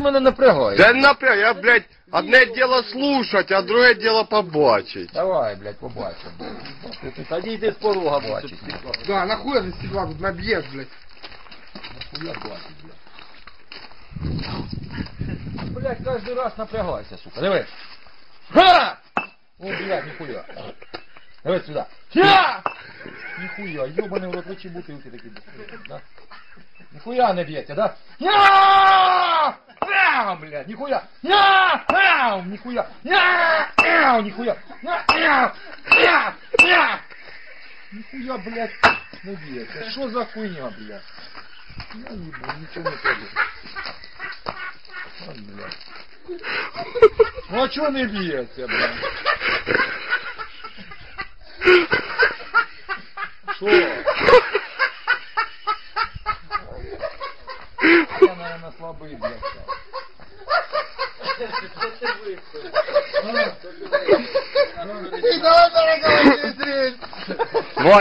мене напрягає. Да напряг, я, блядь, одне дело слушать, а друге дело побачить. Давай, блядь, побачимо. Тоді йди з порога бачить. Да, нахуй за стекла тут набьешь, блядь. Хуя бачить, блядь. Блядь, кожен раз напрягайся, сука. Диви. Ха! О, блядь, ніхуя. Давай сюда. Ха! Ніхуя, ёбаний в рот, ви чи бутилки такі, да? Ніхуя не б'ється, да? Я! Мяу, блядь, ніхуя! Я! Мяу, ніхуя! Я! Мяу, ніхуя! Я! Мяу! Мяу! Мяу! Ніхуя, блядь, не б'ється. Що за хуйня, блядь? Я не буду, нічого не треба. Ой, блядь. Ну а чого не б'ється, блядь? Що? Я, наверное, слабий, блядь. став. Ты давай, давай, давай, быстрее. Вань,